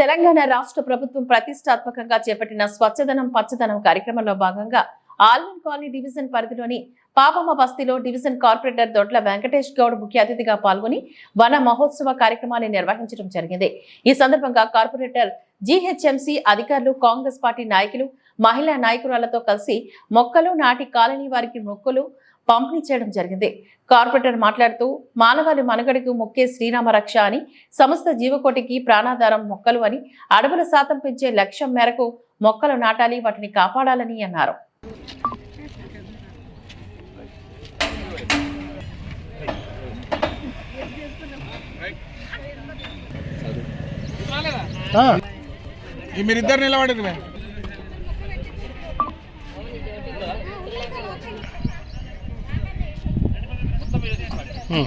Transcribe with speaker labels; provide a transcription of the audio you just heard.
Speaker 1: తెలంగాణ రాష్ట్ర ప్రభుత్వం ప్రతిష్టాత్మకంగా చేపట్టిన స్వచ్ఛదనం పచ్చదనం కార్యక్రమంలో భాగంగా ఆల్మన్ కాలనీ డివిజన్ పరిధిలోని పాపమ్మ బస్తీలో డివిజన్ కార్పొరేటర్ దొడ్ల వెంకటేష్ గౌడ్ ముఖ్య అతిథిగా పాల్గొని వన మహోత్సవ కార్యక్రమాన్ని నిర్వహించడం జరిగింది. ఈ సందర్భంగా కార్పొరేటర్ జీహెచ్ఎంసీ అధికారులు కాంగ్రెస్ పార్టీ నాయకులు మహిళా నాయకురాలతో కలిసి మొక్కలు నాటి కాలనీ వారికి మొక్కలు పంపిణీ చేయడం జరిగింది. కార్పొరేటర్ మాట్లాడుతూ మానవాళి మనుగడకు మొక్కే శ్రీరామ రక్ష అని సమస్త జీవకోటికి ప్రాణాధారం మొక్కలు అని అడవుల శాతం పెంచే లక్ష్యం మేరకు మొక్కలు నాటాలి వాటిని కాపాడాలని అన్నారు.
Speaker 2: మీరిద్దరు నిలబడరు
Speaker 3: 응.